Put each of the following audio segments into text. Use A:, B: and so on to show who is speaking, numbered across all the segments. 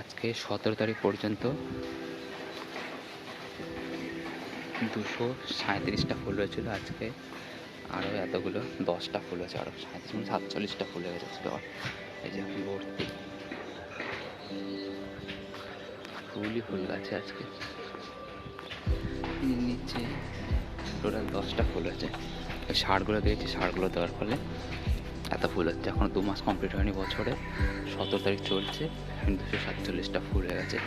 A: আজকে সতেরো তারিখ পর্যন্ত দুশো সাঁত্রিশটা ফুল হয়েছিল আজকে। আরও এতগুলো, দশটা ফুল হয়েছে আরও সাঁত্রিশ মানে সাতচল্লিশটা ফুল হয়ে গেছে। এই যে ভর্তি। ফুলই ফুল গাছে আজকে। নিচে টোটাল দশটা ফুল আছে সারগুলো দিয়েছি সারগুলো দেওয়ার ফলে এত ফুল হচ্ছে। এখন দু মাস কমপ্লিট হয়নি বছরে। সতেরো তারিখ চলছে। দুশো সাতচল্লিশটা ফুল হয়ে গেছে।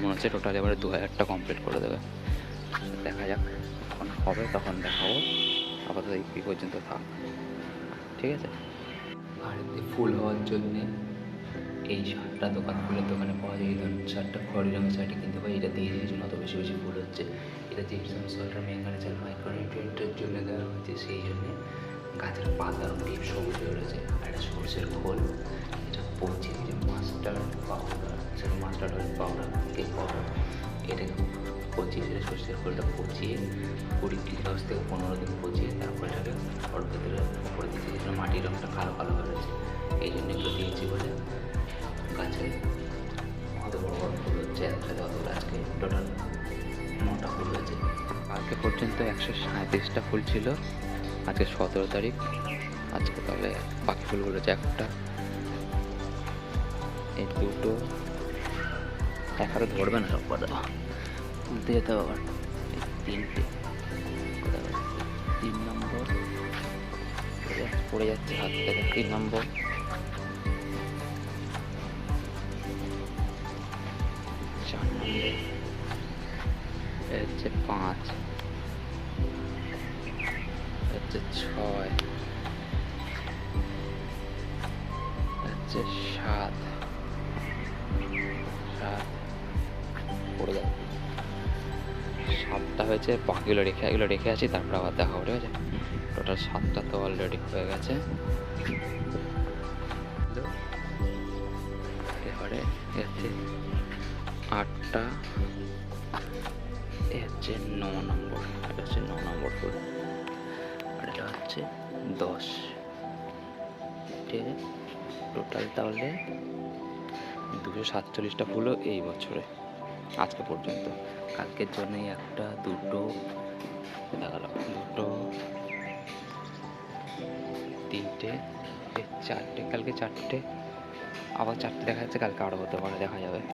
A: মনে হচ্ছে টোটাল এবারে দু হাজারটা কমপ্লিট করে দেবে। দেখা যাক যখন হবে, তখন দেখাবো। আপাতত এই পর্যন্ত থাক। ঠিক আছে? আর ফুল হওয়ার জন্যে এই শার্টটা দোকান, ফুলের দোকানে পাওয়া যায়। এই ধরনের শার্টটা খড়ি রঙের শার্টই কিনতে পাই এটা দিয়ে দিয়েছে অত বেশি বেশি ফুল হচ্ছে। এটা জিপসাম সল্টার ম্যাঙ্গানিজার মাইক্রোনিউট্রিয়েন্টের জন্য দেওয়া হয়েছে সেই জন্যে। গাছের পাতার ডিপ সবুজ হয়ে রয়েছে। আর এটা সরষের খোল। এটা পচিয়ে যে মাস্টার্ড পাউডার সেটা mustard oil powder cake powder এটাকে পচিয়ে সেটা সরষের খোলটা পচিয়ে, কুড়ি দশ থেকে পনেরো দিন পচিয়ে তারপরে এটাকে ওর ভেতরে উপরে দিয়েছি যেটা মাটির রঙটা কালো কালো হয়ে রয়েছে। এই জন্য এগুলো দিয়েছি বলে গাছে অত বড় বড় ফুল হচ্ছে, একসাথে অতগুলো আজকে? টোটাল নটা ফুল হয়েছে। কালকে পর্যন্ত একশো সাঁত্রিশটা ফুল ছিল। আজকে সতেরো তারিখ। আজকে তাহলে বাকি ফুলগুলো হচ্ছে একটা। এই দুটো। এক হাতে ধরবে না সব কটা তুলতে যেতে হবে আবার। তিনটে। তিন নম্বর। পড়ে যাচ্ছে- হাত থেকে। তিন নম্বর। চার নম্বর। হচ্ছে পাঁচ। হচ্ছে ছয়। হচ্ছে সাত। সাত। পড়ে যাবে। সাতটা হয়েছে, বাকিগুলো রেখে এগুলো রেখে আছি তারপর আবার দেখা হবে, ঠিক আছে? টোটাল সাতটা তো অলরেডি হয়ে গেছে। এবারে এ আটটা হচ্ছে ন নম্বর এটা হচ্ছে ন নম্বর এটা হচ্ছে দশ। ঠিক আছে? টোটাল তাহলে দুশো সাতচল্লিশটা ফুলও এই বছরে, আজকে পর্যন্ত। কালকের জন্যই একটা, দুটো দেখাল দুটো, তিনটে চারটে, কালকে চারটে, আবার চারটে দেখা যাচ্ছে, কালকে আরও হতে পারে, দেখা যাবে।